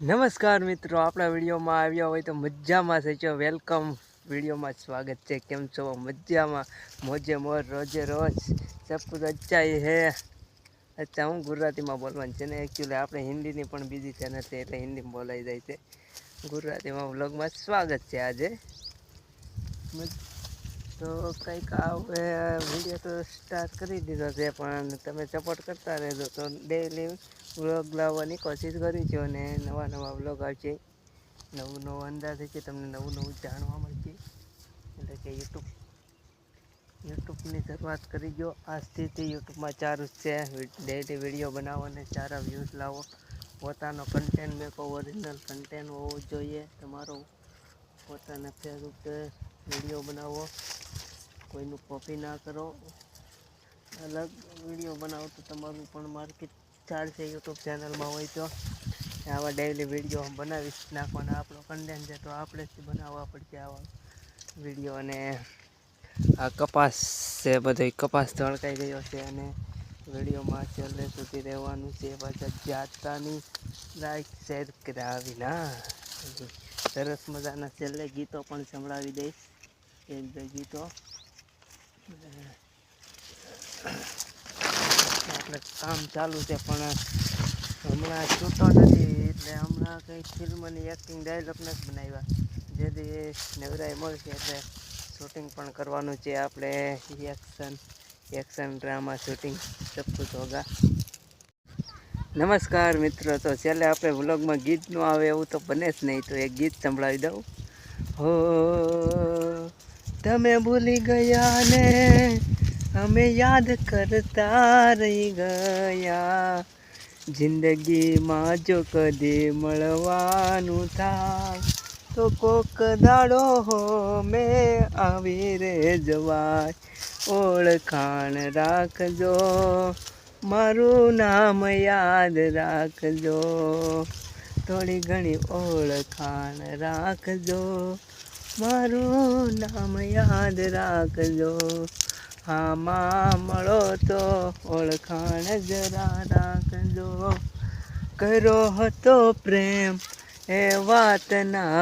નમસ્કાર મિત્રો, આપણા વિડીયોમાં આવ્યા હોય તો મજામાં થશો વેલકમ વિડીયોમાં સ્વાગત છે. કેમ છો? મજામાં? મોજે મોજ રોજે રોજ. સબ કુછ અચ્છા હે. અચ્છા, હું ગુજરાતીમાં બોલવાનું છે ને? એકચ્યુઅલી આપણે હિન્દીની પણ બીજી ચેનલ છે એટલે હિન્દીમાં બોલાઈ જાય છે. ગુજરાતીમાં વ્લોગમાં સ્વાગત છે આજે. તો કંઈક આવે વીડિયો તો સ્ટાર્ટ કરી દીધો છે, પણ તમે સપોર્ટ કરતા રહેજો. તો ડેઈલી વ્લોગ લાવવાની કોશિશ કરી છે અને નવા નવા વ્લોગ આવશે. નવું નવું અંદાજ છે, તમને નવું નવું જાણવા મળશે. એટલે કે યુટ્યુબ યુટ્યુબની શરૂઆત કરી દો. સ્થિતિ યુટ્યુબમાં ચારું છે. ડેઈલી વીડિયો બનાવો અને સારા વ્યૂઝ લાવો. પોતાનો કન્ટેન્ટ મેકો ઓરિજિનલ કન્ટેન્ટ હોવો જોઈએ. તમારો પોતાના ફેસબુક વીડિયો બનાવો. કોઈનું કોપી ના કરો. અલગ વીડિયો બનાવો તો તમારું પણ માર્કેટ ચાલશે યુટ્યુબ ચેનલમાં હોય તો. આવા ડેઈલી વીડિયો બનાવીશ, નાખવાના આપણો કન્ટેન્ટ છે તો આપણે જ બનાવવા પડશે આવા વીડિયો અને આ કપાસ છે, બધો કપાસ તળકાઈ ગયો છે અને વિડીયોમાં છેલ્લે સુધી રહેવાનું છે, પાછા જાતાની લાઈક શેર કરાવી ના સરસ મજાના છેલ્લે ગીતો પણ સંભળાવી દઈશ. એક બે ગીતો. આપણે કામ ચાલુ છે, પણ હમણાં છૂટો નથી, એટલે હમણાં કંઈ ફિલ્મની એક્ટિંગ ડાયલોગ નથી બનાવ્યા. જેથી નવરાય મળશે, એટલે શૂટિંગ પણ કરવાનું છે આપણે. એક્શન એક્શન ડ્રામા શૂટિંગ સબ કુછ હોગા. નમસ્કાર મિત્રો, તો છેલ્લે આપણે વ્લોગમાં ગીત ન આવે એવું તો બને જ નહીં, તો એક ગીત સંભળાવી દઉં. હો તમે ભૂલી ગયા ને અમે યાદ કરતા રહી ગયા. જિંદગીમાં જો કદી મળવાનું થાય તો કોક દાડો હો મેં આવી રે જવાય. ઓળખાણ રાખજો, મારું નામ યાદ રાખજો. થોડી ઘણી ઓળખાણ રાખજો મારું નામ યાદ રાખજો. હામાં મળો તો ઓળખાણ જરા રાખજો. કરો હતો પ્રેમ, એ વાત ના